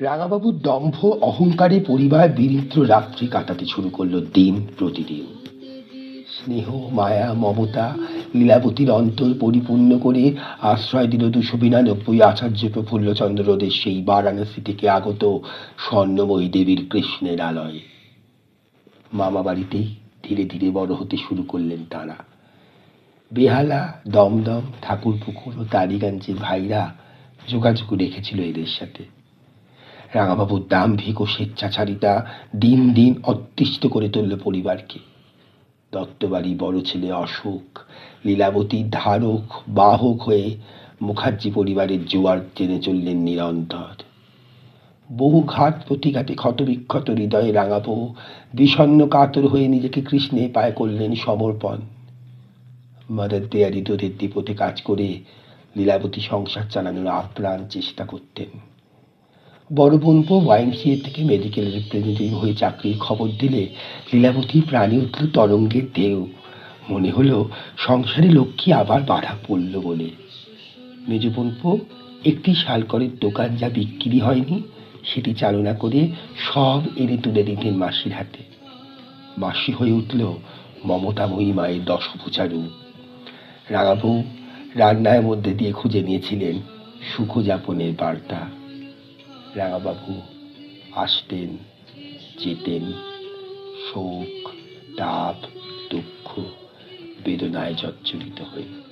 রাঙাবাবুর দম্ভ, অহংকারে পরিবার বিরিদ্র রাত্রি কাটাতে শুরু করল দিন প্রতিদিন। স্নেহ, মায়া, মমতা, লীলাবতীর অন্তর পরিপূর্ণ করে আশ্রয় দিল দুশো বিরানব্বই আচার্য প্রফুল্লচন্দ্রদের সেই বারাণসী থেকে আগত স্বর্ণময়ী দেবীর কৃষ্ণের আলয়। মামা বাড়িতেই ধীরে ধীরে বড় হতে শুরু করলেন তারা। বেহালা, দমদম, ঠাকুরপুকুর ও তারিগঞ্জের ভাইরা যোগাযোগ রেখেছিল এদের সাথে। রাঙাবাবুর দাম্ভিক ও স্বেচ্ছাচারিতা দিন দিন অতিষ্ঠ করে তুলল পরিবারকে। দত্তবাড়ি বড় ছেলে অশোক লীলাবতীর ধারক, বাহক হয়ে মুখার্জি পরিবারের জোয়ার টেনে চললেন নিরন্তর। বহু ঘাত প্রতিঘাতে ক্ষতবিক্ষত হৃদয়ে রাঙাবো, বিষণ্ণ কাতর হয়ে নিজেকে কৃষ্ণে পায়ে করলেন সমর্পণ। মাদার দেয়ারি দুধের দ্বীপতে কাজ করে লীলাবতী সংসার চালানোর আপ্রাণ চেষ্টা করতেন। বড় বোনপো ওয়াইমসিএ থেকে মেডিকেল রিপ্রেজেন্টেটিভ হয়ে চাকরির খবর দিলে লীলাবতী প্রাণী উঠল তরঙ্গের ঢেউ মনে হলো সংসারে লক্ষ্মী আবার বাধা পড়ল বলে। মেজ বোনপো একটি শালকরের দোকান যা বিক্রি হয়নি, সেটি চালনা করে সব এনে তুলে দিতেন মাসির হাতে। মাসি হয়ে উঠল মমতাময়ী মায়ের দশভূজা রূপ। রাঙাবু রান্নার মধ্যে দিয়ে খুঁজে নিয়েছিলেন সুখযাপনের বার্তা। রাঙাবাবু আসতেন যেতেন। শোক তাপ দুঃখ বেদনায় জর্জরিত হয়ে।